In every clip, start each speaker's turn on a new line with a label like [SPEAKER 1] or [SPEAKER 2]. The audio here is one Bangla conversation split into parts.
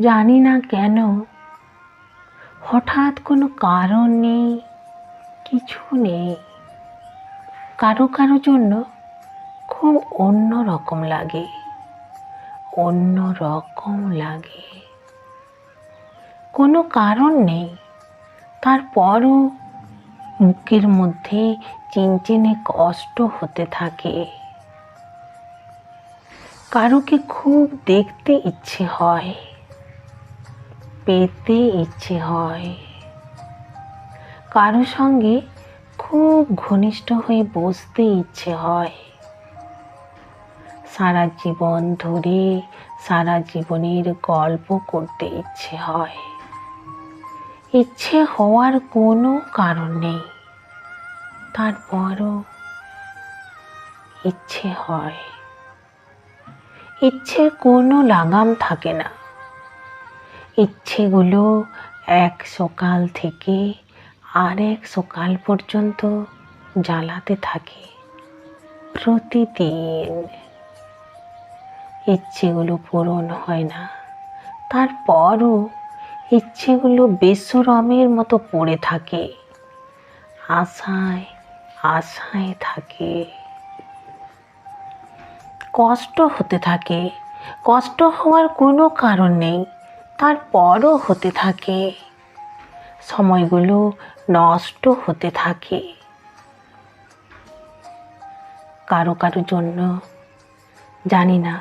[SPEAKER 1] জানি না কেন হঠাৎ কোনো কারণ নেই, কিছু নেই। কারও কারও জন্য খুব অন্য রকম লাগে, অন্য রকম লাগে। কোনো কারণ নেই। তারপরও বুকের মধ্যে চিনচিনে কষ্ট হতে থাকে। কারোকে খুব দেখতে ইচ্ছে হয়। পেতে ইচ্ছে হয়। কারও সঙ্গে খুব ঘনিষ্ঠ হয়ে বসতে ইচ্ছে হয়। সারা জীবন ধরে সারা জীবনের গল্প করতে ইচ্ছে হয়। ইচ্ছে হওয়ার কোনো কারণ নেই। তারপরও ইচ্ছে হয়। ইচ্ছের কোনো লাগাম থাকে না। ইচ্ছেগুলো এক সকাল থেকে আরেক সকাল পর্যন্ত জ্বালাতে থাকে প্রতিদিন। ইচ্ছেগুলো পূরণ হয় না। তারপরও ইচ্ছেগুলো বেসরমের মতো পড়ে থাকে, আশায় আশায় থাকে। কষ্ট হতে থাকে। কষ্ট হওয়ার কোনো কারণ নেই। তারপরও হতে থাকে। সময়গুলো নষ্ট হতে থাকে। কারও কারও জন্য, জানি না,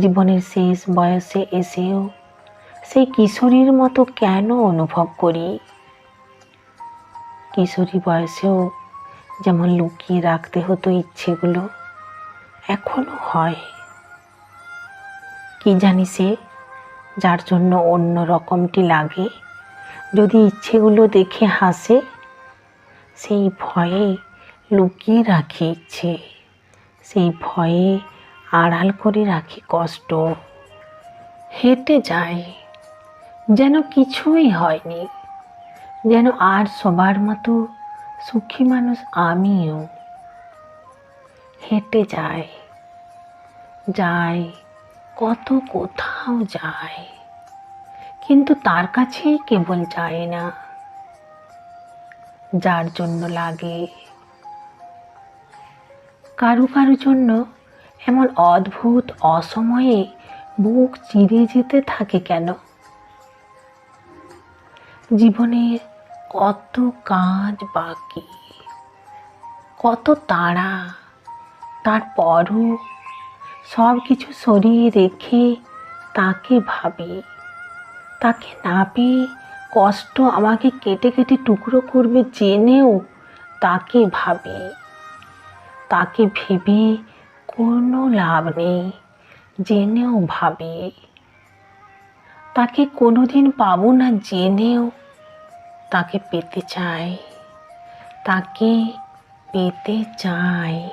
[SPEAKER 1] জীবনের শেষ বয়সে এসেও সেই কিশোরীর মতো কেন অনুভব করি? কিশোরী বয়সেও যেমন লুকিয়ে রাখতে হতো ইচ্ছেগুলো, এখনও হয়। কি জানি সে যার জন্য অন্য রকমটি লাগে। যদি ইচ্ছেগুলো দেখে হাসে, সেই ভয়ে লুকিয়ে রাখি ইচ্ছে। সেই ভয়ে আড়াল করে রাখি কষ্ট। হেঁটে যাই যেন কিছুই হয়নি। যেন আর সবার মতো সুখী মানুষ আমিও। হেঁটে যায় যায় কত কোথাও যায়, কিন্তু তার কাছেই কেবল যায় না। যার জন্য লাগে। কারু কারু জন্য এমন অদ্ভুত অসময়ে বুক চিরে যেতে থাকে কেন? জীবনের কত কাজ বাকি, কত তাড়া, তারপরও সব কিছু সরিয়ে রেখে তাকে ভাবি। তাকে না পেয়ে কষ্ট আমাকে কেটে কেটে টুকরো করবে জেনেও তাকে ভাবি। তাকে ভেবে কোনো লাভ নেই, জেনেও ভাবি। তাকে কোনোদিন পাবো না জেনেও তাকে পেতে চাই। তাকে পেতে চাই।